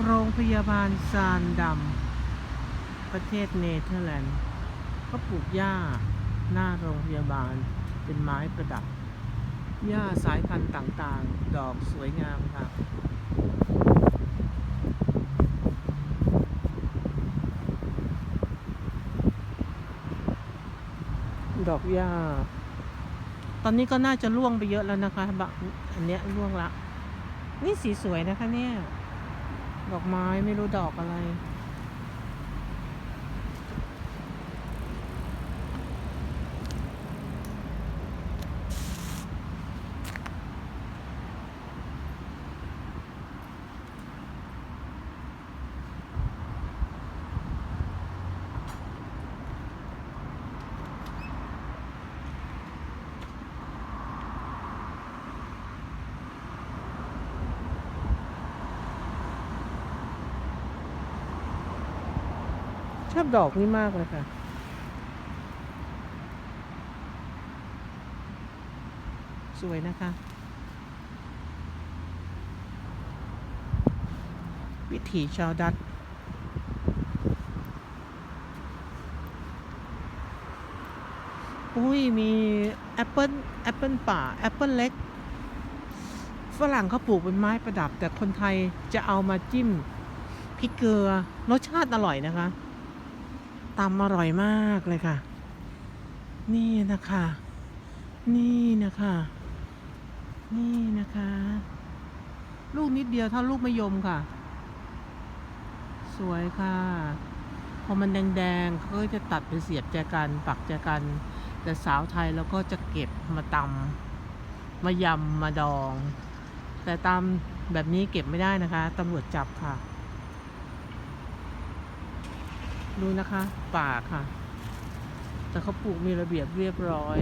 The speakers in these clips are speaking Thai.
โรงพยาบาลซานดำประเทศเนเธอร์แลนด์ ก็ปลูกหญ้าหน้าโรงพยาบาลเป็นไม้ประดับ หญ้าสายพันธุ์ต่างๆ ดอกสวยงามค่ะดอกหญ้า ตอนนี้ก็น่าจะร่วงไปเยอะแล้วนะคะบะอันเนี้ยร่วงละ นี่สีสวยนะคะเนี่ย ดอกไม้ไม่รู้ดอกอะไร ชอบดอกนี้มากเลยค่ะสวยนะคะ วิถีชาวดัตอุ้ยมีแอปเปิลแอปเปิลป่าแอปเปิลเล็ก ฝรั่งเขาปลูกเป็นไม้ประดับ แต่คนไทยจะเอามาจิ้มพริกเกลือรสชาติอร่อยนะคะ ตำอร่อยมากเลยค่ะ นี่นะคะ นี่นะคะ นี่นะคะ ลูกนิดเดียวเท่าลูกมะยมค่ะ สวยค่ะ พอมันแดงๆเขาก็จะตัดเป็นเสียบแจกัน ปักแจกัน แต่สาวไทยเราก็จะเก็บมาตำมายำมาดอง แต่ตำแบบนี้เก็บไม่ได้นะคะตำรวจจับค่ะ ดูนะคะ ป่าค่ะ แต่เขาปลูกมีระเบียบเรียบร้อย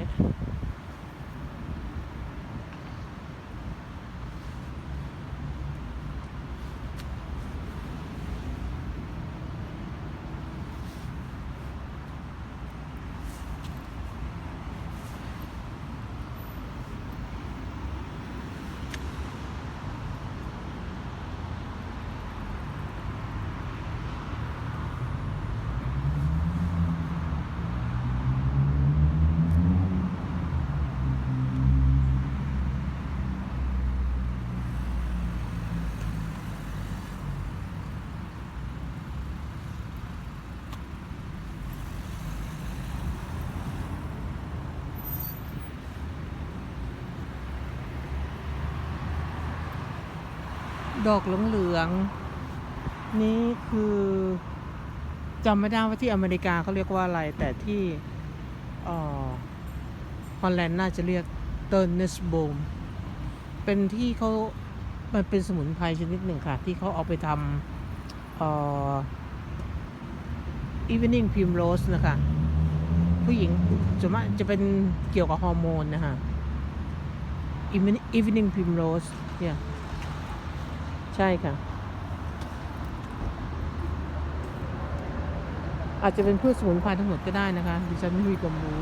ดอกเหลืองๆนี่คือจำไม่ได้ว่าที่อเมริกาเขาเรียกว่าอะไร แต่ที่ออฮอลแลนด์น่าจะเรียกเตอร์เนสโบมเป็นที่เขามันเป็นสมุนไพรชนิดหนึ่งค่ะ ที่เขาเอาไปทำอ่อ evening primrose นะคะ ผู้หญิงจะมากจะเป็นเกี่ยวกับฮอร์โมนนะคะ evening evening primrose เนี่ย ช่ค่ะ อาจจะเป็นพืชสมุนไพรทั้งหมดก็ได้นะคะ ดิฉันไม่มีความรู้